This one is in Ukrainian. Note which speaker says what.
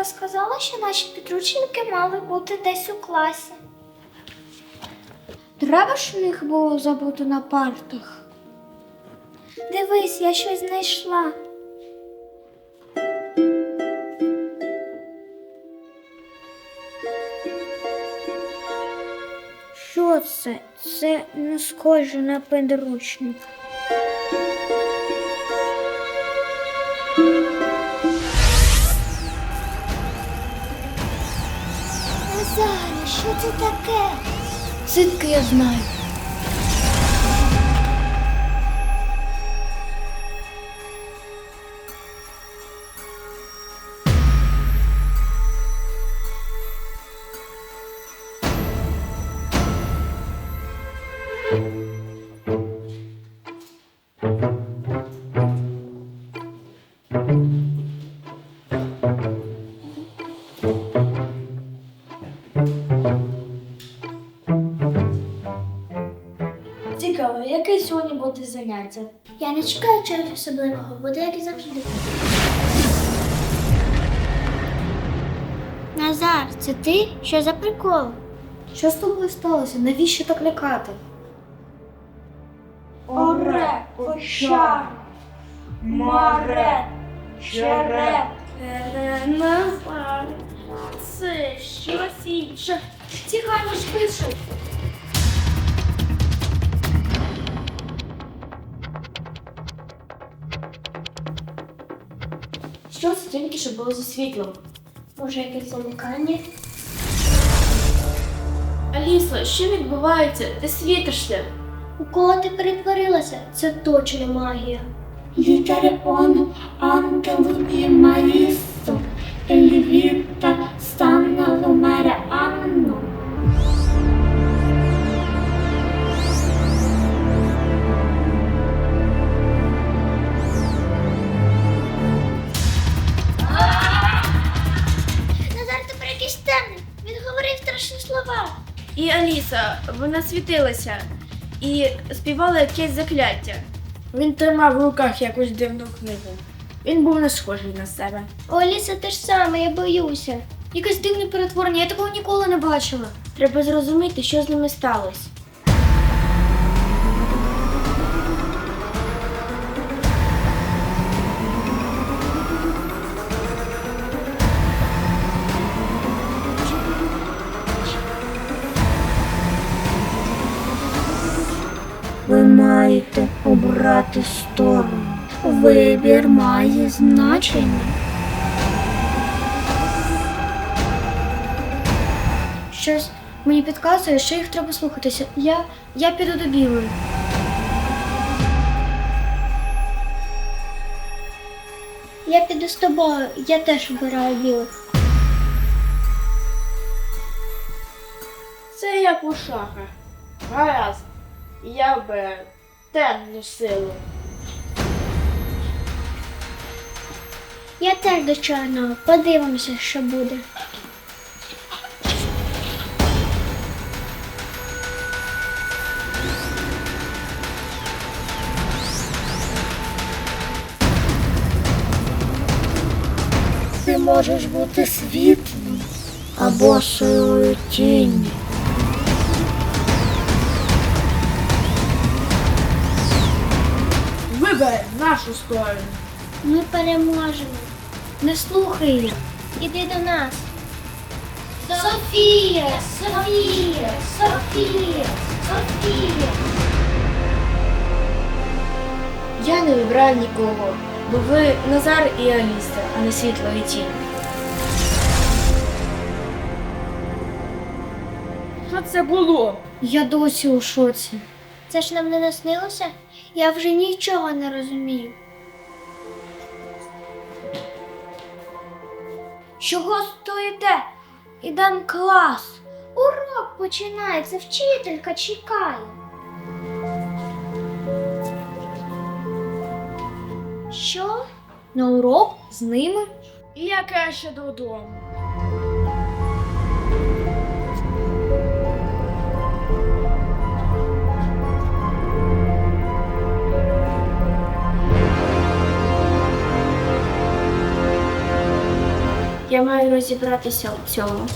Speaker 1: Вчителька сказала, що наші підручники мали бути десь у класі. Треба ж їх було забути на партах. Дивись, я щось знайшла. Що це? Це не схоже на підручник. Це таке? Звідки я знаю?
Speaker 2: Цікаво, сьогодні заняття?
Speaker 1: Я не чекаю чогось особливого, буде як і завжди. Назар, це ти? Що за прикол?
Speaker 2: Що з тобою сталося? Навіщо так лякати? Оре, кошар, маре, череп, Назар, це щось інше. Ці гарно Що це тільки що було за світлом?
Speaker 1: Може, якесь замикання?
Speaker 2: Алісо, що відбувається? Ти світишся.
Speaker 1: У кого ти перетворилася? Це точно магія.
Speaker 3: Літерепону, ангелу і Марісу,
Speaker 2: І Аліса, вона світилася і співала якесь закляття. Він тримав в руках якусь дивну книгу. Він був не схожий на себе.
Speaker 1: У Аліси те ж саме, я боюся. Якесь дивне перетворення, я такого ніколи не бачила.
Speaker 2: Треба зрозуміти, що з ними сталося.
Speaker 3: Ви маєте обрати сторону. Вибір має значення.
Speaker 1: Щось мені підказує, що їх треба слухатися. Я, я піду до білої. Я піду з тобою, я теж обираю білих.
Speaker 2: Це як у шахах. Гаразд. Я обираю темну силу.
Speaker 1: Я теж до чорного. Подивимося, що буде.
Speaker 3: Ти можеш бути світлом або силою тіні.
Speaker 2: Вибери нашу сторону.
Speaker 1: Ми переможемо. Не слухай їх. Іди до нас. Софія! Софія! Софія! Софія!
Speaker 2: Я не вибираю нікого, бо ви Назар і Аліса, а не світло і тінь. Що це було?
Speaker 1: Я досі у шоці. Це ж нам не наснилося? Я вже нічого не розумію. Чого стоїте? Ідем клас. Урок починається, вчителька чекає. Що? На урок з ними?
Speaker 2: І я краще додому. Я маю розібратися у цьому.